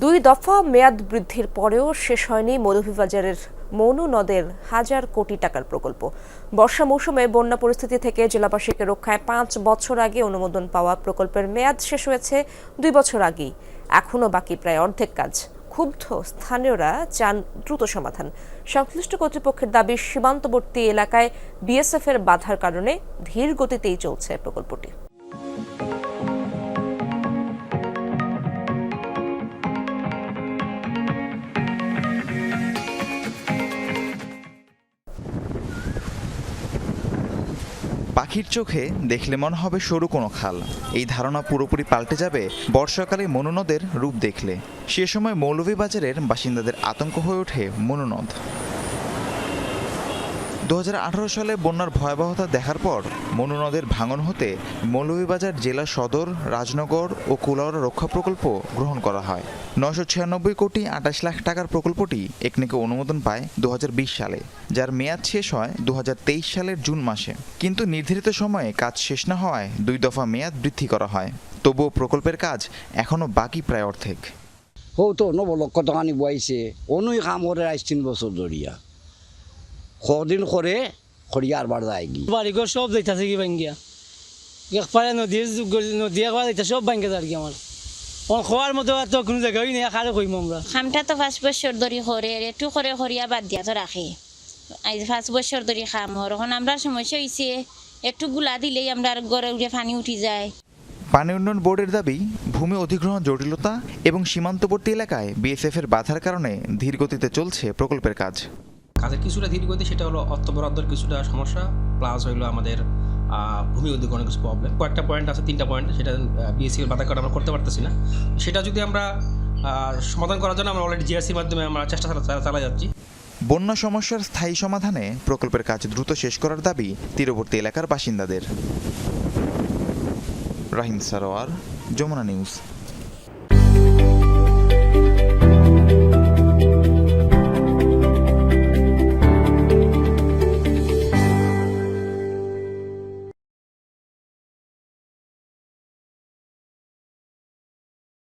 দুই দফা মেয়াদ বৃদ্ধির পরেও শেষ হয়নি মৌলভীবাজারের মনু নদের হাজার কোটি টাকার প্রকল্প। বর্ষা মৌসুমে বন্যা পরিস্থিতি থেকে জেলাবাসীকে রক্ষায় পাঁচ বছর আগে অনুমোদন পাওয়া প্রকল্পের মেয়াদ শেষ হয়েছে দুই বছর আগেই। এখনও বাকি প্রায় অর্ধেক কাজ। ক্ষুব্ধ স্থানীয়রা চান দ্রুত সমাধান। সংশ্লিষ্ট কর্তৃপক্ষের দাবি, সীমান্তবর্তী এলাকায় বিএসএফ এর বাধার কারণে ধীর গতিতেই চলছে প্রকল্পটি। পাখির চোখে দেখলে মনে হবে সরু কোনো খাল। এই ধারণা পুরোপুরি পাল্টে যাবে বর্ষাকালে মনোনদের রূপ দেখলে। সে সময় মৌলভীবাজারের বাসিন্দাদের আতঙ্ক হয়ে ওঠে মনুনদ দু হাজার আঠারো সালে বন্যার ভয়াবহতা দেখার পর মনু নদের ভাঙন হতে মৌলভীবাজার জেলা সদর, রাজনগর ও কুলাউড়া রক্ষা প্রকল্প গ্রহণ করা হয়। নশো ছিয়ানব্বই কোটি আঠাশ লাখ টাকার প্রকল্পটি একনেকে অনুমোদন পায় দু হাজার বিশ সালে, যার মেয়াদ শেষ হয় দু হাজার তেইশ সালের জুন মাসে। কিন্তু নির্ধারিত সময়ে কাজ শেষ না হওয়ায় দুই দফা মেয়াদ বৃদ্ধি করা হয়। তবুও প্রকল্পের কাজ এখনও বাকি প্রায় অর্ধেক। হৌ তো নব লক্ষ টকা নিব আহিছে অনুই কাম করে আইস তিন বছর ধরিয়া। কদিন করে খড়িয়া আর বার যায় কি বাড়িঘর সব যাইতাছে কি ভাঙ্গিয়া একবারে নদী নদী একবার যাইতা সব ভাঙ্গে আর কি আমার খোয়ার মতো আর তো কোনো জায়গায় নেই খারে কইম আমরা খামটা তো পাঁচ বছর ধরে করে একটু করে হরিয়া বাদ দিয়া তো রাখে আজ পাঁচ বছর ধরে খাম হর এখন আমরা সমস্যা হয়েছে একটু গুলা দিলেই আমরা গড়ে উঠে পানি উঠি যায় পানি উন্নয়ন বোর্ডের দাবি ভূমি অধিগ্রহণ জটিলতা এবং সীমান্তবর্তী এলাকায় বিএসএফ এর বাধার কারণে ধীর গতিতে চলছে প্রকল্পের কাজ। কাজের কিছুটা ধীর গতি সেটা হলো অর্থ বরাদ্দর কিছুটা সমস্যা প্লাস হইল আমাদের ভূমি অধিগ্রহণের কিছু প্রবলেম কয়েকটা পয়েন্ট আছে, তিনটা পয়েন্ট সেটা বিএসসি এর বাধা কারণে আমরা করতে পারতেছি না। সেটা যদি আমরা সমাধান করার জন্য আমরা অলরেডি জিআরসির মাধ্যমে আমরা চেষ্টা চালা যাচ্ছি। বন্যা সমস্যার স্থায়ী সমাধানে প্রকল্পের কাজ দ্রুত শেষ করার দাবি তীরবর্তী এলাকার বাসিন্দাদের। রাহিম সারোয়ার, যমুনা নিউজ।